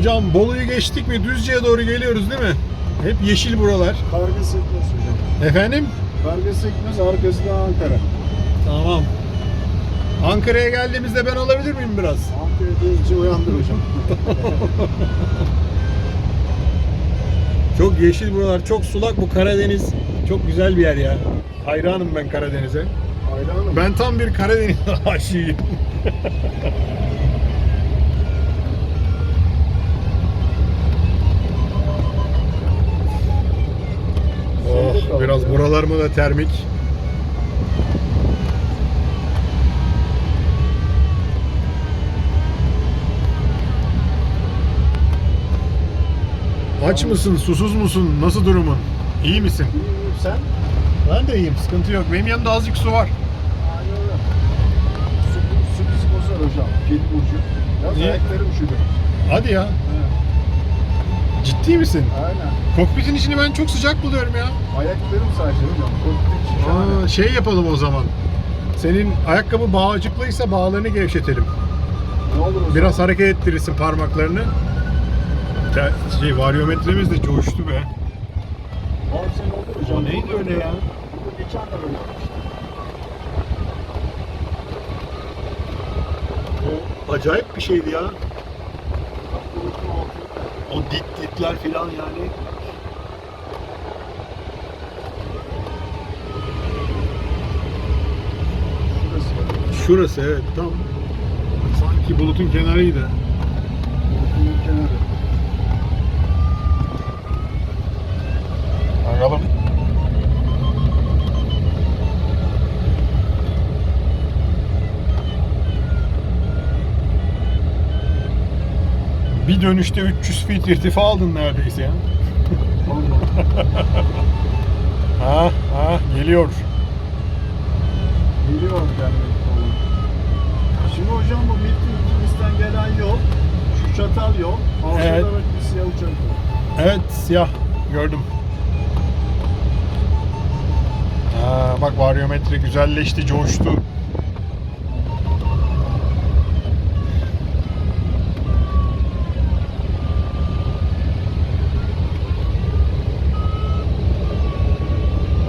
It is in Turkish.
Hocam Bolu'yu geçtik mi Düzce'ye doğru geliyoruz değil mi? Hep yeşil buralar. Karga sekmez hocam. Efendim? Karga sekmez arkası da Ankara. Tamam. Ankara'ya geldiğimizde ben alabilir miyim biraz? Ankara deyince uyandır hocam. Çok yeşil buralar, çok sulak bu Karadeniz. Çok güzel bir yer ya. Hayranım ben Karadeniz'e. Hayranım. Ben tam bir Karadeniz aşığıyım. Oh, biraz buralar mı da termik. Aç mısın, susuz musun? Nasıl durumun? İyi misin? İyiyim, Sen? Ben de iyiyim, sıkıntı yok. Benim yanımda azıcık su var. Aynen öyle. Su, su bizi bozar hocam. Kedi burcu. Biraz Niye? ayaklarım üşüdü. Hadi ya. Ciddi misin? Aynen. Kokpitin içini ben çok sıcak buluyorum ya. Ayaklarım sadece hocam. Kokpit şahane. Aa, şey yapalım o zaman. Senin ayakkabı bağcıklıysa bağlarını gevşetelim. Ne olur hocam? Biraz hareket ettirirsin parmaklarını. Te- Şey, varyometremiz de coştu be. Al sen olur hocam. O neydi öyle ya? Geçen de öyle yapmıştım. O acayip bir şeydi ya. O dit ditler filan yani. Şurası evet tam. Sanki bulutun kenarıydı. Bulutun kenarı. Bir dönüşte 300 feet irtifa aldın neredeyse ya. Ha ha geliyor. Geliyor gelmek falan. Şimdi hocam bu Milton Kings'ten gelen yol, şu çatal yol, altında Evet. bir siyah uçak var. Evet siyah gördüm. Ha, bak varyometre güzelleşti, coştu.